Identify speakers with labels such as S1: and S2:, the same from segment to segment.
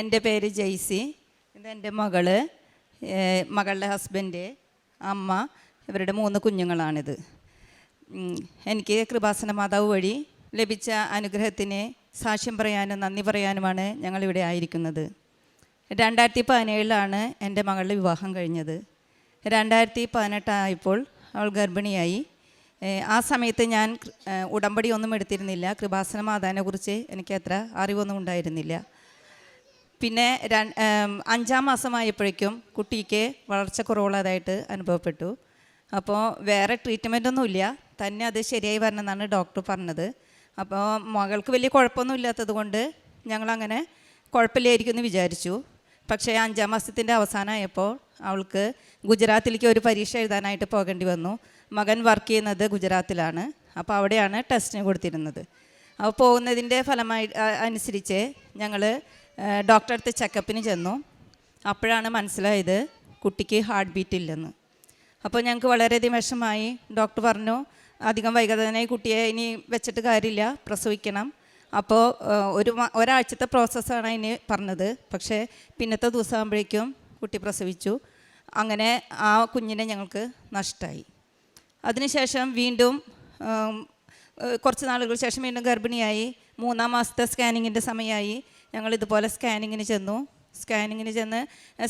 S1: എന്റെ പേര് ജെയ്സി. ഇതെന്റെ മകൾ മകളുടെ ഹസ്ബൻഡ് അമ്മ ഇവരുടെ മൂന്ന് കുഞ്ഞുങ്ങളാണിത്. എനിക്ക് കൃപാസന മാതാവ് വഴി ലഭിച്ച അനുഗ്രഹത്തിന് സാക്ഷ്യം പറയാനും നന്ദി പറയാനുമാണ് ഞങ്ങളിവിടെ ആയിരിക്കുന്നത്. രണ്ടായിരത്തി പതിനേഴിലാണ് എന്റെ മകളുടെ വിവാഹം കഴിഞ്ഞത്. രണ്ടായിരത്തി പതിനെട്ടായപ്പോൾ അവൾ ഗർഭിണിയായി. ആ സമയത്ത് ഞാൻ ഉടമ്പടി ഒന്നും എടുത്തിരുന്നില്ല. കൃപാസന മാതാവിനെ കുറിച്ച് എനിക്ക് അത്ര അറിവൊന്നും ഉണ്ടായിരുന്നില്ല. പിന്നെ അഞ്ചാം മാസമായപ്പോഴേക്കും കുട്ടിക്ക് വളർച്ച കുറവുള്ളതായിട്ട് അനുഭവപ്പെട്ടു. അപ്പോൾ വേറെ ട്രീറ്റ്മെന്റ് ഒന്നുമില്ല തന്നെ അത് ശരിയായി വരണമെന്നാണ് ഡോക്ടർ പറഞ്ഞത്. അപ്പോൾ മകൾക്ക് വലിയ കുഴപ്പമൊന്നും ഇല്ലാത്തത് കൊണ്ട് ഞങ്ങളങ്ങനെ കുഴപ്പമില്ലായിരിക്കും എന്ന് വിചാരിച്ചു. പക്ഷേ അഞ്ചാം മാസത്തിന്റെ അവസാനമായപ്പോൾ അവൾക്ക് ഗുജറാത്തിലേക്ക് ഒരു പരീക്ഷ എഴുതാനായിട്ട് പോകേണ്ടി വന്നു. മകൻ വർക്ക് ചെയ്യുന്നത് ഗുജറാത്തിലാണ്. അപ്പോൾ അവിടെയാണ് ടെസ്റ്റിന് കൊടുത്തിരുന്നത്. അപ്പോൾ പോകുന്നതിന്റെ ഫലമായി അനുസരിച്ച് ഞങ്ങൾ ഡോക്ടറെ അടുത്ത് ചെക്കപ്പിന് ചെന്നു. അപ്പോഴാണ് മനസ്സിലായത് കുട്ടിക്ക് ഹാർട്ട് ബീറ്റ് ഇല്ലെന്ന്. അപ്പോൾ ഞങ്ങൾക്ക് വളരെയധികം വിഷമായി ഡോക്ടർ പറഞ്ഞു അധികം വൈകാതെ തന്നെ കുട്ടിയെ ഇനി വെച്ചിട്ട് കാര്യമില്ല പ്രസവിക്കണം. അപ്പോൾ ഒരു ഒരാഴ്ചത്തെ പ്രോസസ്സാണ് ഇനി പറഞ്ഞത്. പക്ഷേ പിന്നത്തെ ദിവസം ആകുമ്പോഴേക്കും കുട്ടി പ്രസവിച്ചു. അങ്ങനെ ആ കുഞ്ഞിനെ ഞങ്ങൾക്ക് നഷ്ടമായി അതിനുശേഷം വീണ്ടും കുറച്ച് നാളുകൾക്ക് ശേഷം വീണ്ടും ഗർഭിണിയായി. മൂന്നാം മാസത്തെ സ്കാനിങ്ങിന്റെ സമയമായി. ഞങ്ങൾ ഇതുപോലെ സ്കാനിങ്ങിന് ചെന്നു. സ്കാനിങ്ങിന് ചെന്ന്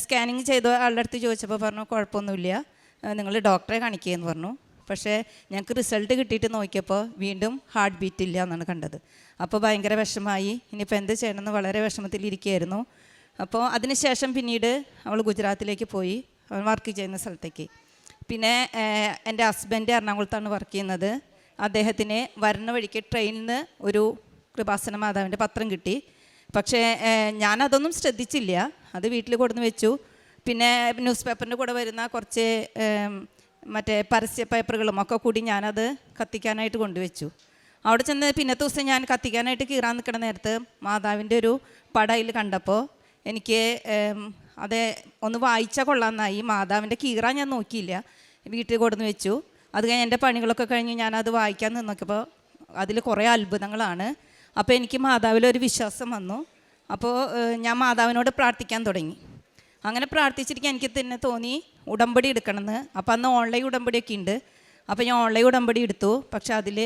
S1: സ്കാനിങ് ചെയ്ത ആളുടെ അടുത്ത് ചോദിച്ചപ്പോൾ പറഞ്ഞു കുഴപ്പമൊന്നുമില്ല. നിങ്ങൾ ഡോക്ടറെ കാണിക്കുകയെന്ന് പറഞ്ഞു. പക്ഷേ ഞങ്ങൾക്ക് റിസൾട്ട് കിട്ടിയിട്ട് നോക്കിയപ്പോൾ വീണ്ടും ഹാർട്ട് ബീറ്റ് ഇല്ല എന്നാണ് കണ്ടത്. അപ്പോൾ ഭയങ്കര വിഷമായി ഇനിയിപ്പോൾ എന്ത് ചെയ്യണമെന്ന് വളരെ വിഷമത്തിലിരിക്കുകയായിരുന്നു അപ്പോൾ അതിനുശേഷം പിന്നീട് അവൾ ഗുജറാത്തിലേക്ക് പോയി. അവൻ വർക്ക് ചെയ്യുന്ന സ്ഥലത്തേക്ക്. പിന്നെ എന്റെ ഹസ്ബൻഡ് എറണാകുളത്താണ് വർക്ക് ചെയ്യുന്നത്. അദ്ദേഹത്തിന് വരുന്ന വഴിക്ക് ട്രെയിനിൽ നിന്ന് ഒരു കൃപാസന മാതാവിന്റെ പത്രം കിട്ടി. പക്ഷേ ഞാനതൊന്നും ശ്രദ്ധിച്ചില്ല. അത് വീട്ടിൽ കൊടുന്ന് വെച്ചു. പിന്നെ ന്യൂസ് പേപ്പറിന്റെ കൂടെ വരുന്ന കുറച്ച് മറ്റേ പരസ്യ പേപ്പറുകളും ഒക്കെ കൂടി ഞാനത് കത്തിക്കാനായിട്ട് കൊണ്ടുവച്ചു. അവിടെ ചെന്ന് പിന്നത്തെ ദിവസം ഞാൻ കത്തിക്കാനായിട്ട് കീറാൻ നിൽക്കുന്ന നേരത്ത് മാതാവിന്റെ ഒരു പടയിൽ കണ്ടപ്പോൾ എനിക്ക് അത് ഒന്ന് വായിച്ചാൽ കൊള്ളാമെന്നായി മാതാവിന്റെ കീറ ഞാൻ നോക്കിയില്ല. വീട്ടിൽ കൊടുന്ന് വെച്ചു. അത് കഴിഞ്ഞ് എന്റെ പണികളൊക്കെ കഴിഞ്ഞ് ഞാനത് വായിക്കാൻ നിന്നോക്കിയപ്പോൾ അതിൽ കുറേ അത്ഭുതങ്ങളാണ്. അപ്പോൾ എനിക്ക് മാതാവിലൊരു വിശ്വാസം വന്നു. അപ്പോൾ ഞാൻ മാതാവിനോട് പ്രാർത്ഥിക്കാൻ തുടങ്ങി. അങ്ങനെ പ്രാർത്ഥിച്ചിരിക്കാൻ എനിക്ക് തന്നെ തോന്നി ഉടമ്പടി എടുക്കണമെന്ന്. അപ്പോൾ അന്ന് ഓൺലൈൻ ഉടമ്പടിയൊക്കെ ഉണ്ട്. അപ്പോൾ ഞാൻ ഓൺലൈൻ ഉടമ്പടി എടുത്തു. പക്ഷെ അതിൽ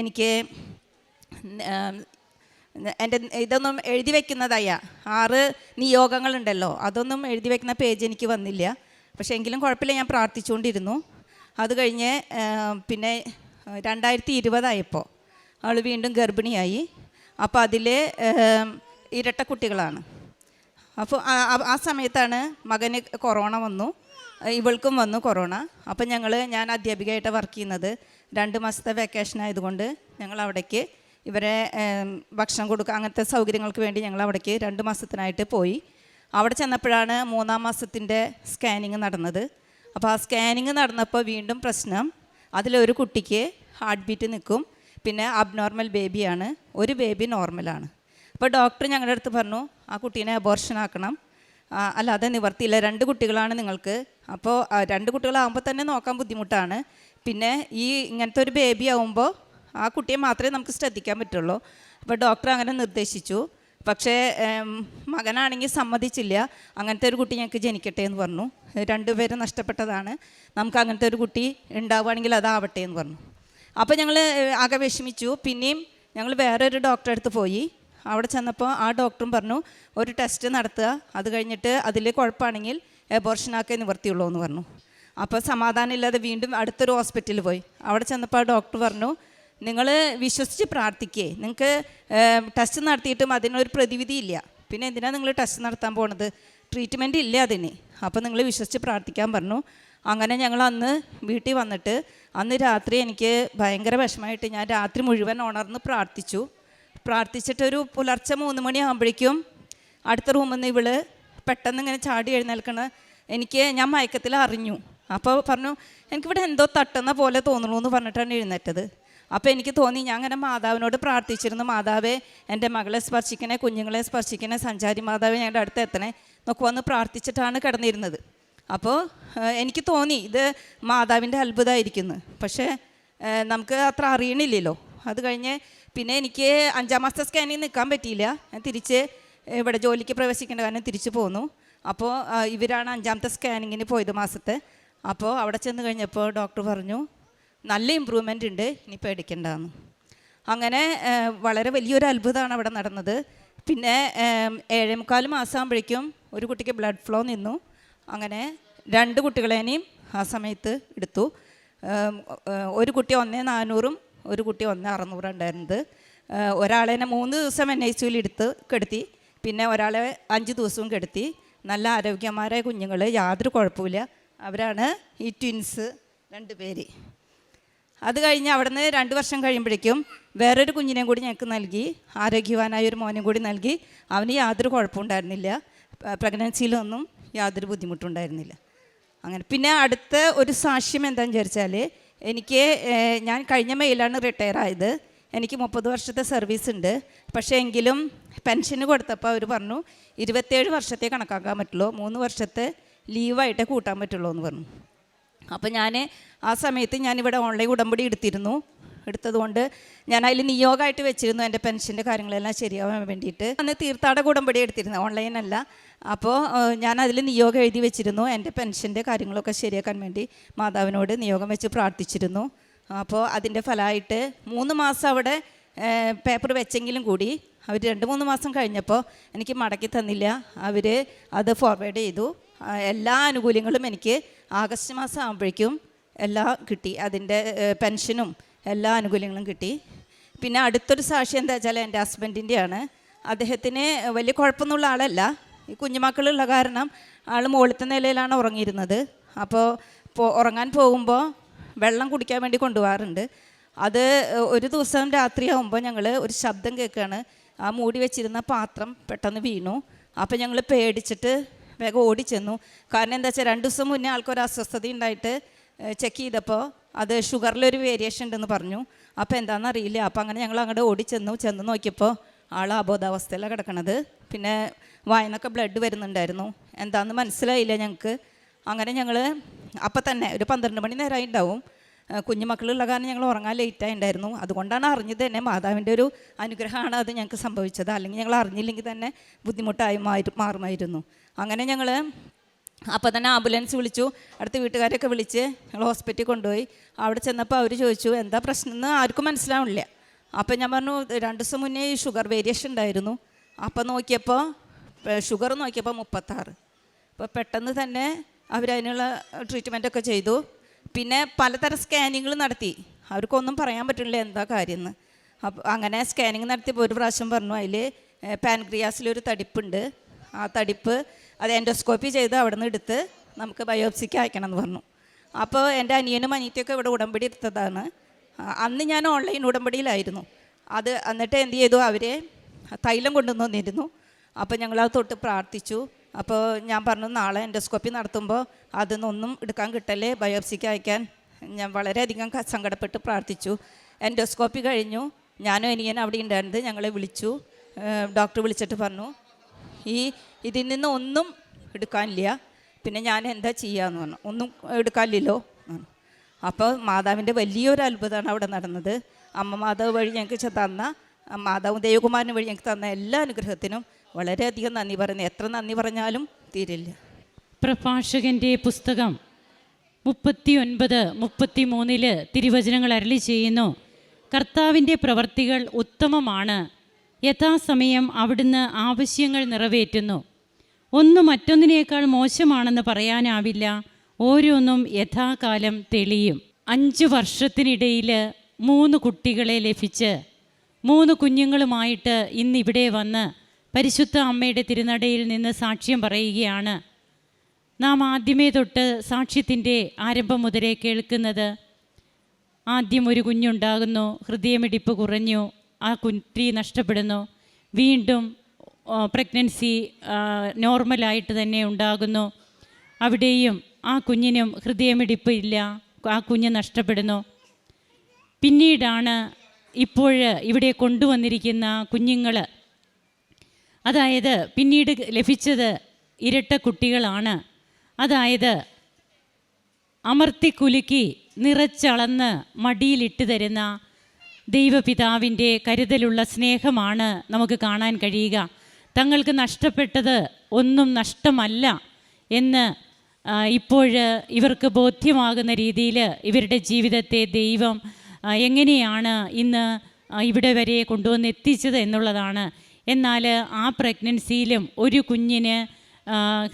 S1: എനിക്ക് എന്റെ ഇതൊന്നും എഴുതി വെക്കുന്നതായ ആറ് നിയോഗങ്ങളുണ്ടല്ലോ. അതൊന്നും എഴുതി വെക്കുന്ന പേജ് എനിക്ക് വന്നില്ല. പക്ഷേ എങ്കിലും കുഴപ്പമില്ല ഞാൻ പ്രാർത്ഥിച്ചുകൊണ്ടിരുന്നു. അത് കഴിഞ്ഞ് പിന്നെ രണ്ടായിരത്തി ഇരുപതായപ്പോൾ അവൾ വീണ്ടും ഗർഭിണിയായി. അപ്പോൾ അതിലെ ഇരട്ട കുട്ടികളാണ്. അപ്പോൾ ആ- സമയത്താണ് മകന് കൊറോണ വന്നു. ഇവൾക്കും വന്നു കൊറോണ. അപ്പം ഞങ്ങൾ ഞാൻ അധ്യാപികയായിട്ട് വർക്ക് ചെയ്യുന്നത്. രണ്ട് മാസത്തെ വെക്കേഷൻ ആയതുകൊണ്ട് ഞങ്ങൾ അവിടേക്ക് ഇവരെ ഭക്ഷണം കൊടുക്കുക അങ്ങനത്തെ സൗകര്യങ്ങൾക്ക് വേണ്ടി ഞങ്ങൾ അവിടേക്ക് രണ്ട് മാസത്തിനായിട്ട് പോയി. അവിടെ ചെന്നപ്പോഴാണ് മൂന്നാം മാസത്തിന്റെ സ്കാനിങ് നടന്നത്. അപ്പോൾ ആ സ്കാനിങ് നടന്നപ്പോൾ വീണ്ടും പ്രശ്നം. അതിലൊരു കുട്ടിക്ക് ഹാർട്ട് ബീറ്റ് നിൽക്കും. പിന്നെ അബ്നോർമൽ ബേബിയാണ് ഒരു ബേബി നോർമലാണ് അപ്പോൾ ഡോക്ടർ ഞങ്ങളുടെ അടുത്ത് പറഞ്ഞു ആ കുട്ടീനെ അബോർഷൻ ആക്കണം. അല്ലാതെ നിവർത്തിയില്ല. രണ്ട് കുട്ടികളാണ് നിങ്ങൾക്ക്. അപ്പോൾ രണ്ട് കുട്ടികളാകുമ്പോൾ തന്നെ നോക്കാൻ ബുദ്ധിമുട്ടാണ്. പിന്നെ ഈ ഇങ്ങനത്തെ ഒരു ബേബി ആവുമ്പോൾ ആ കുട്ടിയെ മാത്രമേ നമുക്ക് ശ്രദ്ധിക്കാൻ പറ്റുള്ളൂ. അപ്പോൾ ഡോക്ടർ അങ്ങനെ നിർദ്ദേശിച്ചു. പക്ഷേ മകനാണെങ്കിൽ സമ്മതിച്ചില്ല. അങ്ങനത്തെ ഒരു കുട്ടി ഞങ്ങൾക്ക് ജനിക്കട്ടെ എന്ന് പറഞ്ഞു. രണ്ടുപേരും നഷ്ടപ്പെട്ടതാണ്. നമുക്ക് അങ്ങനത്തെ ഒരു കുട്ടി ഉണ്ടാവുകയാണെങ്കിൽ അതാവട്ടെ എന്ന് പറഞ്ഞു. അപ്പോൾ ഞങ്ങൾ ആകെ വിഷമിച്ചു. പിന്നെയും ഞങ്ങൾ വേറൊരു ഡോക്ടറെ അടുത്ത് പോയി. അവിടെ ചെന്നപ്പോൾ ആ ഡോക്ടറും പറഞ്ഞു ഒരു ടെസ്റ്റ് നടത്തുക. അത് കഴിഞ്ഞിട്ട് അതിൽ കുഴപ്പമാണെങ്കിൽ എബോർഷനാക്കേ നിവർത്തിയുള്ളൂ എന്ന് പറഞ്ഞു. അപ്പോൾ സമാധാനം ഇല്ലാതെ വീണ്ടും അടുത്തൊരു ഹോസ്പിറ്റലിൽ പോയി. അവിടെ ചെന്നപ്പോൾ ആ ഡോക്ടർ പറഞ്ഞു നിങ്ങൾ വിശ്വസിച്ച് പ്രാർത്ഥിക്കേ. നിങ്ങൾക്ക് ടെസ്റ്റ് നടത്തിയിട്ടും അതിനൊരു പ്രതിവിധി ഇല്ല. പിന്നെ എന്തിനാണ് നിങ്ങൾ ടെസ്റ്റ് നടത്താൻ പോണത്? ട്രീറ്റ്മെന്റ് ഇല്ല അതിന്. അപ്പോൾ നിങ്ങൾ വിശ്വസിച്ച് പ്രാർത്ഥിക്കാൻ പറഞ്ഞു. അങ്ങനെ ഞങ്ങൾ അന്ന് വീട്ടിൽ വന്നിട്ട് അന്ന് രാത്രി എനിക്ക് ഭയങ്കര വിഷമമായിട്ട് ഞാൻ രാത്രി മുഴുവൻ ഉണർന്ന് പ്രാർത്ഥിച്ചു. പ്രാർത്ഥിച്ചിട്ടൊരു പുലർച്ചെ മൂന്ന് മണിയാകുമ്പോഴേക്കും അടുത്ത റൂമിൽ നിന്ന് ഇവൾ പെട്ടെന്ന് ഇങ്ങനെ ചാടി എഴുന്നേൽക്കണ. എനിക്ക് ഞാൻ മയക്കത്തിൽ അറിഞ്ഞു. അപ്പോൾ പറഞ്ഞു എനിക്കിവിടെ എന്തോ തട്ടുന്ന പോലെ തോന്നുള്ളൂ എന്ന് പറഞ്ഞിട്ടാണ് എഴുന്നേറ്റത്. അപ്പോൾ എനിക്ക് തോന്നി ഞാൻ അങ്ങനെ മാതാവിനോട് പ്രാർത്ഥിച്ചിരുന്നു. മാതാവേ എന്റെ മകളെ സ്പർശിക്കണേ കുഞ്ഞുങ്ങളെ സ്പർശിക്കണേ സഞ്ചാരി മാതാവേ ഞങ്ങളുടെ അടുത്ത് എത്തണേ നോക്കുവാന്ന് വന്ന് പ്രാർത്ഥിച്ചിട്ടാണ് കിടന്നിരുന്നത്. അപ്പോൾ എനിക്ക് തോന്നി ഇത് മാതാവിന്റെ അത്ഭുതമായിരിക്കുന്നു പക്ഷേ നമുക്ക് അത്ര അറിയണില്ലല്ലോ. അത് കഴിഞ്ഞ് പിന്നെ എനിക്ക് അഞ്ചാം മാസത്തെ സ്കാനിൽ നിൽക്കാൻ പറ്റിയില്ല. ഞാൻ തിരിച്ച് ഇവിടെ ജോലിക്ക് പ്രവേശിക്കേണ്ട കാരണം തിരിച്ചു പോന്നു. അപ്പോൾ ഇവരാണ് അഞ്ചാമത്തെ സ്കാനിങ്ങിന് പോയത് മാസത്തെ. അപ്പോൾ അവിടെ ചെന്ന് കഴിഞ്ഞപ്പോൾ ഡോക്ടർ പറഞ്ഞു നല്ല ഇമ്പ്രൂവ്മെന്റ് ഉണ്ട് ഇനി പേടിക്കണ്ടെന്ന് അങ്ങനെ വളരെ വലിയൊരു അത്ഭുതമാണ് അവിടെ നടന്നത്. പിന്നെ ഏഴേമുക്കാൽ ഏഴേ മുക്കാൽ മാസമാകുമ്പോഴേക്കും ഒരു കുട്ടിക്ക് ബ്ലഡ് ഫ്ലോ നിന്നു. അങ്ങനെ രണ്ട് കുട്ടികളേനെയും ആ സമയത്ത് എടുത്തു. ഒരു കുട്ടി ഒന്നേ നാനൂറും ഒരു കുട്ടി ഒന്നേ അറുന്നൂറും ഉണ്ടായിരുന്നത്. ഒരാളേനെ മൂന്ന് ദിവസം എൻ ഐ സിയിൽ എടുത്ത് കെടുത്തി പിന്നെ ഒരാളെ അഞ്ച് ദിവസവും കെടുത്തി. നല്ല ആരോഗ്യമാരായ കുഞ്ഞുങ്ങൾ യാതൊരു കുഴപ്പമില്ല അവരാണ് ഈ ട്വിൻസ് രണ്ട് പേര്. അത് കഴിഞ്ഞ് അവിടുന്ന് രണ്ട് വർഷം കഴിയുമ്പോഴേക്കും വേറൊരു കുഞ്ഞിനെയും കൂടി ഞങ്ങൾക്ക് നൽകി ആരോഗ്യവാനായ ഒരു മോനും കൂടി നൽകി. അവന് യാതൊരു കുഴപ്പമുണ്ടായിരുന്നില്ല പ്രഗ്നൻസിയിലൊന്നും യാതൊരു ബുദ്ധിമുട്ടുണ്ടായിരുന്നില്ല. അങ്ങനെ പിന്നെ അടുത്ത ഒരു സാക്ഷ്യം എന്താണെന്ന് വിചാരിച്ചാൽ എനിക്ക് ഞാൻ കഴിഞ്ഞ മെയിലാണ് റിട്ടയർ ആയത് എനിക്ക് മുപ്പത് വർഷത്തെ സർവീസ് ഉണ്ട്. പക്ഷേ എങ്കിലും പെൻഷന് കൊടുത്തപ്പോൾ അവർ പറഞ്ഞു ഇരുപത്തേഴ് വർഷത്തെ കണക്കാക്കാൻ പറ്റുള്ളൂ. മൂന്ന് വർഷത്തെ ലീവായിട്ടേ കൂട്ടാൻ പറ്റുള്ളൂ എന്ന് പറഞ്ഞു. അപ്പോൾ ഞാൻ ആ സമയത്ത് ഞാനിവിടെ ഓൺലൈൻ ഉടമ്പടി എടുത്തിരുന്നു. എടുത്തതുകൊണ്ട് ഞാൻ അതിൽ നിയോഗമായിട്ട് വെച്ചിരുന്നു എന്റെ പെൻഷന്റെ കാര്യങ്ങളെല്ലാം ശരിയാവാൻ വേണ്ടിയിട്ട്. അന്ന് തീർത്ഥാട ഉടമ്പടി എടുത്തിരുന്നു ഓൺലൈനല്ല അപ്പോൾ ഞാൻ അതിൽ നിയോഗം എഴുതി വെച്ചിരുന്നു എന്റെ പെൻഷന്റെ കാര്യങ്ങളൊക്കെ ശരിയാക്കാൻ വേണ്ടി മാതാവിനോട് നിയോഗം വെച്ച് പ്രാർത്ഥിച്ചിരുന്നു. അപ്പോൾ അതിന്റെ ഫലമായിട്ട് മൂന്ന് മാസം അവിടെ പേപ്പർ വെച്ചെങ്കിലും കൂടി അവർ രണ്ട് മൂന്ന് മാസം കഴിഞ്ഞപ്പോൾ എനിക്ക് മടക്കി തന്നില്ല. അവർ അത് ഫോർവേഡ് ചെയ്തു. എല്ലാ ആനുകൂല്യങ്ങളും എനിക്ക് ആഗസ്റ്റ് മാസം ആകുമ്പോഴേക്കും എല്ലാം കിട്ടി. അതിന്റെ പെൻഷനും എല്ലാ ആനുകൂല്യങ്ങളും കിട്ടി. പിന്നെ അടുത്തൊരു സാക്ഷി എന്താ വെച്ചാൽ എന്റെ ഹസ്ബൻഡിന്റെയാണ്. അദ്ദേഹത്തിന് വലിയ കുഴപ്പമൊന്നുമുള്ള ആളല്ല. ഈ കുഞ്ഞുമക്കളുള്ള കാരണം ആൾ മുകളിലത്തെ നിലയിലാണ് ഉറങ്ങിയിരുന്നത്. അപ്പോൾ ഉറങ്ങാൻ പോകുമ്പോൾ വെള്ളം കുടിക്കാൻ വേണ്ടി കൊണ്ടുപോകാറുണ്ട്. അത് ഒരു ദിവസം രാത്രിയാകുമ്പോൾ ഞങ്ങൾ ഒരു ശബ്ദം കേൾക്കുകയാണ്. ആ മൂടി വെച്ചിരുന്ന പാത്രം പെട്ടെന്ന് വീണു. അപ്പോൾ ഞങ്ങൾ പേടിച്ചിട്ട് വേഗം ഓടിച്ചെന്നു. കാരണം എന്താ വെച്ചാൽ രണ്ട് ദിവസം മുന്നേ ആൾക്കൊരു അസ്വസ്ഥത ഉണ്ടായിട്ട് ചെക്ക് ചെയ്തപ്പോൾ അത് ഷുഗറിലൊരു വേരിയേഷൻ ഉണ്ടെന്ന് പറഞ്ഞു. അപ്പോൾ എന്താണെന്ന് അറിയില്ല അപ്പോൾ അങ്ങനെ ഞങ്ങൾ അങ്ങോട്ട് ഓടി ചെന്നു. ചെന്ന് നോക്കിയപ്പോൾ ആൾ അബോധാവസ്ഥയിലാണ് കിടക്കണത്. പിന്നെ വായനൊക്കെ ബ്ലഡ് വരുന്നുണ്ടായിരുന്നു. എന്താണെന്ന് മനസ്സിലായില്ല ഞങ്ങൾക്ക് അങ്ങനെ ഞങ്ങൾ അപ്പം തന്നെ ഒരു പന്ത്രണ്ട് മണി നേരമായി ഉണ്ടാവും. കുഞ്ഞുമക്കളുള്ള കാരണം ഞങ്ങൾ ഉറങ്ങാൻ ലേറ്റായി ഉണ്ടായിരുന്നു. അതുകൊണ്ടാണ് അറിഞ്ഞത് തന്നെ മാതാവിന്റെ ഒരു അനുഗ്രഹമാണ് അത് ഞങ്ങൾക്ക് സംഭവിച്ചത്. അല്ലെങ്കിൽ ഞങ്ങൾ അറിഞ്ഞില്ലെങ്കിൽ തന്നെ ബുദ്ധിമുട്ടായി മാറി മാറുമായിരുന്നു. അങ്ങനെ ഞങ്ങൾ അപ്പോൾ തന്നെ ആംബുലൻസ് വിളിച്ചു. അടുത്ത വീട്ടുകാരൊക്കെ വിളിച്ച് ഞങ്ങൾ ഹോസ്പിറ്റലിൽ കൊണ്ടുപോയി. അവിടെ ചെന്നപ്പോൾ അവർ ചോദിച്ചു എന്താ പ്രശ്നം എന്ന് ആർക്കും മനസ്സിലാവില്ല അപ്പോൾ ഞാൻ പറഞ്ഞു രണ്ട് ദിവസം മുന്നേ ഈ ഷുഗർ വേരിയേഷൻ ഉണ്ടായിരുന്നു. അപ്പോൾ നോക്കിയപ്പോൾ ഷുഗർ നോക്കിയപ്പോൾ മുപ്പത്താറ്. അപ്പോൾ പെട്ടെന്ന് തന്നെ അവരതിനുള്ള ട്രീറ്റ്മെന്റൊക്കെ ചെയ്തു. പിന്നെ പലതരം സ്കാനിങ്ങൾ നടത്തി. അവർക്കൊന്നും പറയാൻ പറ്റില്ല എന്താ കാര്യം എന്ന് അപ്പോൾ അങ്ങനെ സ്കാനിങ് നടത്തിയപ്പോൾ ഒരു പ്രാവശ്യം പറഞ്ഞു അതിൽ പാൻക്രിയാസിലൊരു തടിപ്പുണ്ട്. ആ തടിപ്പ് അത് എൻഡോസ്കോപ്പി ചെയ്ത് അവിടെ നിന്ന് എടുത്ത് നമുക്ക് ബയോപ്സിക്ക് അയക്കണം എന്ന് പറഞ്ഞു. അപ്പോൾ എന്റെ അനിയനും അനിയത്തിയൊക്കെ ഇവിടെ ഉടമ്പടി എടുത്തതാണ്. അന്ന് ഞാൻ ഓൺലൈൻ ഉടമ്പടിയിലായിരുന്നു. അത് എന്നിട്ട് എന്ത് ചെയ്തു? അവരെ തൈലം കൊണ്ടുവന്ന് വന്നിരുന്നു അപ്പോൾ ഞങ്ങൾ ഞങ്ങളത് തൊട്ട് പ്രാർത്ഥിച്ചു. അപ്പോൾ ഞാൻ പറഞ്ഞു നാളെ എൻഡോസ്കോപ്പി നടത്തുമ്പോൾ അതിനൊന്നും എടുക്കാൻ കിട്ടല്ലേ? ബയോപ്സിക്ക് അയക്കാൻ. ഞാൻ വളരെയധികം സങ്കടപ്പെട്ട് പ്രാർത്ഥിച്ചു. എൻഡോസ്കോപ്പി കഴിഞ്ഞു. ഞാനും അനിയനും അവിടെ ഉണ്ടായിരുന്നത് ഞങ്ങളെ വിളിച്ചു. ഡോക്ടർ വിളിച്ചിട്ട് പറഞ്ഞു ഈ ഇതിൽ നിന്ന് ഒന്നും എടുക്കാനില്ല. പിന്നെ ഞാൻ എന്താ ചെയ്യാന്ന് പറഞ്ഞു. ഒന്നും എടുക്കാനില്ലല്ലോ അപ്പോൾ മാതാവിന്റെ വലിയൊരു അത്ഭുതമാണ് അവിടെ നടന്നത്. അമ്മ മാതാവ് വഴി ഞങ്ങൾക്ക് തന്ന മാതാവ് ദേവകുമാരനും വഴി ഞങ്ങൾക്ക് തന്ന എല്ലാ അനുഗ്രഹത്തിനും വളരെയധികം നന്ദി പറയുന്നു. എത്ര നന്ദി പറഞ്ഞാലും തീരില്ല.
S2: പ്രഭാഷകന്റെ പുസ്തകം മുപ്പത്തി ഒൻപത് മുപ്പത്തി മൂന്നിൽ തിരുവചനങ്ങൾ അരളി ചെയ്യുന്നു. കർത്താവിന്റെ പ്രവർത്തികൾ ഉത്തമമാണ്. യഥാസമയം അവിടുന്ന് ആവശ്യങ്ങൾ നിറവേറ്റുന്നു. ഒന്ന് മറ്റൊന്നിനേക്കാൾ മോശമാണെന്ന് പറയാനാവില്ല. ഓരോന്നും യഥാകാലം തെളിയും. അഞ്ച് വർഷത്തിനിടയിൽ മൂന്ന് കുട്ടികളെ ലഭിച്ച് മൂന്ന് കുഞ്ഞുങ്ങളുമായിട്ട് ഇന്നിവിടെ വന്ന് പരിശുദ്ധ അമ്മയുടെ തിരുനടയിൽ നിന്ന് സാക്ഷ്യം പറയുകയാണ്. നാം ആദ്യമേ തൊട്ട് സാക്ഷ്യത്തിന്റെ ആരംഭം മുതലേ കേൾക്കുന്നത് ആദ്യം ഒരു കുഞ്ഞുണ്ടാകുന്നു ഹൃദയമിടിപ്പ് കുറഞ്ഞു ആ കുറ്റി നഷ്ടപ്പെടുന്നു. വീണ്ടും പ്രഗ്നൻസി നോർമലായിട്ട് തന്നെ ഉണ്ടാകുന്നു. അവിടെയും ആ കുഞ്ഞിനും ഹൃദയമിടിപ്പ് ഇല്ല. ആ കുഞ്ഞ് നഷ്ടപ്പെടുന്നു. പിന്നീടാണ് ഇപ്പോൾ ഇവിടെ കൊണ്ടുവന്നിരിക്കുന്ന കുഞ്ഞുങ്ങൾ അതായത് പിന്നീട് ലഭിച്ചത് ഇരട്ട കുട്ടികളാണ്. അതായത് അമർത്തി കുലുക്കി നിറച്ചളന്ന് മടിയിലിട്ട് തരുന്ന ദൈവപിതാവിന്റെ കരുതലുള്ള സ്നേഹമാണ് നമുക്ക് കാണാൻ കഴിയുക. തങ്ങൾക്ക് നഷ്ടപ്പെട്ടത് ഒന്നും നഷ്ടമല്ല എന്ന് ഇപ്പോൾ ഇവർക്ക് ബോധ്യമാകുന്ന രീതിയിൽ ഇവരുടെ ജീവിതത്തെ ദൈവം എങ്ങനെയാണ് ഇന്ന് ഇവിടെ വരെ കൊണ്ടുവന്ന് എത്തിച്ചത് എന്നുള്ളതാണ്. എന്നാൽ ആ പ്രഗ്നൻസിയിലും ഒരു കുഞ്ഞിന്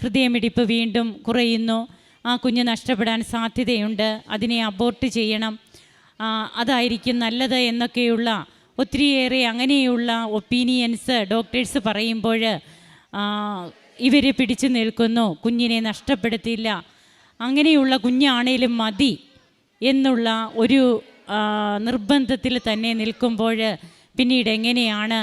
S2: ഹൃദയമിടിപ്പ് വീണ്ടും കുറയുന്നു. ആ കുഞ്ഞ് നഷ്ടപ്പെടാൻ സാധ്യതയുണ്ട്. അതിനെ അബോർട്ട് ചെയ്യണം. അതായിരിക്കും നല്ലത് എന്നൊക്കെയുള്ള ഒത്തിരിയേറെ അങ്ങനെയുള്ള ഒപ്പീനിയൻസ് ഡോക്ടേഴ്സ് പറയുമ്പോൾ ഇവർ പിടിച്ചു നിൽക്കുന്നു കുഞ്ഞിനെ നഷ്ടപ്പെടുത്തില്ല അങ്ങനെയുള്ള കുഞ്ഞാണേലും മതി എന്നുള്ള ഒരു നിർബന്ധത്തിൽ തന്നെ നിൽക്കുമ്പോൾ പിന്നീട് എങ്ങനെയാണ്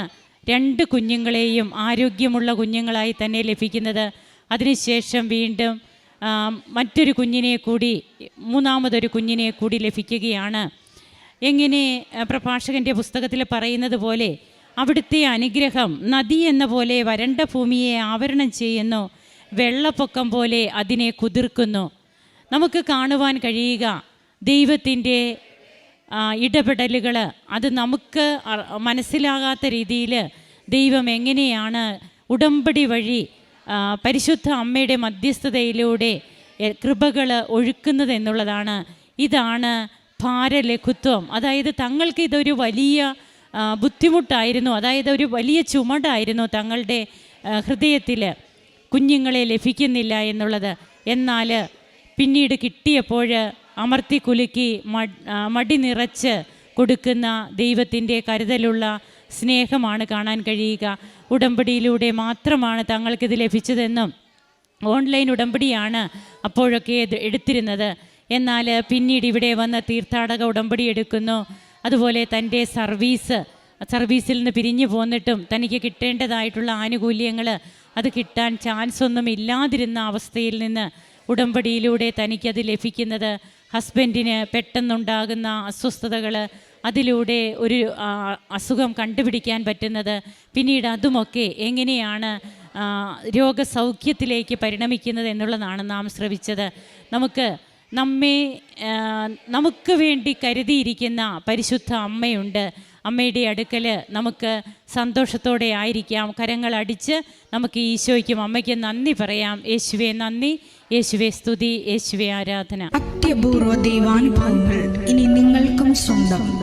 S2: രണ്ട് കുഞ്ഞുങ്ങളെയും ആരോഗ്യമുള്ള കുഞ്ഞുങ്ങളായി തന്നെ ലഭിക്കുന്നത്? അതിനുശേഷം വീണ്ടും മറ്റൊരു കുഞ്ഞിനെ കൂടി മൂന്നാമതൊരു കുഞ്ഞിനെ കൂടി ലഭിക്കുകയാണ്. എങ്ങനെ പ്രഭാഷകന്റെ പുസ്തകത്തിൽ പറയുന്നത് പോലെ അവിടുത്തെ അനുഗ്രഹം നദി എന്ന പോലെ വരണ്ട ഭൂമിയെ ആവരണം ചെയ്യുന്നു വെള്ളപ്പൊക്കം പോലെ അതിനെ കുതിർക്കുന്നു. നമുക്ക് കാണുവാൻ കഴിയുക ദൈവത്തിന്റെ ഇടപെടലുകൾ അത് നമുക്ക് മനസ്സിലാകാത്ത രീതിയിൽ ദൈവം എങ്ങനെയാണ് ഉടമ്പടി വഴി പരിശുദ്ധ അമ്മയുടെ മധ്യസ്ഥതയിലൂടെ കൃപകൾ ഒഴുക്കുന്നത് എന്നുള്ളതാണ്. ഇതാണ് ഭാരലഘുത്വം അതായത് തങ്ങൾക്ക് ഇതൊരു വലിയ ബുദ്ധിമുട്ടായിരുന്നു. അതായത് ഒരു വലിയ ചുമടായിരുന്നു തങ്ങളുടെ ഹൃദയത്തിൽ കുഞ്ഞുങ്ങളെ ലഭിക്കുന്നില്ല എന്നുള്ളത്. എന്നാൽ പിന്നീട് കിട്ടിയപ്പോൾ അമർത്തി കുലുക്കി മടി നിറച്ച് കൊടുക്കുന്ന ദൈവത്തിന്റെ കരുതലുള്ള സ്നേഹമാണ് കാണാൻ കഴിയുക. ഉടമ്പടിയിലൂടെ മാത്രമാണ് തങ്ങൾക്കിത് ലഭിച്ചതെന്നും ഓൺലൈൻ ഉടമ്പടിയാണ് അപ്പോഴൊക്കെ എടുത്തിരുന്നത്. എന്നാൽ പിന്നീട് ഇവിടെ വന്ന് തീർത്ഥാടക ഉടമ്പടി എടുക്കുന്നു. അതുപോലെ തന്റെ സർവീസ് സർവീസിൽ നിന്ന് പിരിഞ്ഞു പോന്നിട്ടും തനിക്ക് കിട്ടേണ്ടതായിട്ടുള്ള ആനുകൂല്യങ്ങൾ അത് കിട്ടാൻ ചാൻസ് ഒന്നും ഇല്ലാതിരുന്ന അവസ്ഥയിൽ നിന്ന് ഉടമ്പടിയിലൂടെ തനിക്കത് ലഭിക്കുന്നത്. ഹസ്ബൻഡിന് പെട്ടെന്നുണ്ടാകുന്ന അസ്വസ്ഥതകൾ അതിലൂടെ ഒരു അസുഖം കണ്ടുപിടിക്കാൻ പറ്റുന്നത്. പിന്നീട് അതുമൊക്കെ എങ്ങനെയാണ് രോഗസൗഖ്യത്തിലേക്ക് പരിണമിക്കുന്നത് എന്നുള്ളതാണ് നാം ശ്രവിച്ചത്. നമുക്ക് നമ്മെ നമുക്ക് വേണ്ടി കരുതിയിരിക്കുന്ന പരിശുദ്ധ അമ്മയുണ്ട്. അമ്മയുടെ അടുക്കൽ നമുക്ക് സന്തോഷത്തോടെ ആയിരിക്കാം. കരങ്ങൾ അടിച്ച് നമുക്ക് ഈശോയ്ക്കും അമ്മയ്ക്കും നന്ദി പറയാം. യേശുവെ നന്ദി. യേശുവെ സ്തുതി. യേശുവെ ആരാധന.
S3: അത്യപൂർവ ദൈവാനുഭവങ്ങൾ ഇനി നിങ്ങൾക്കും സ്വന്തം.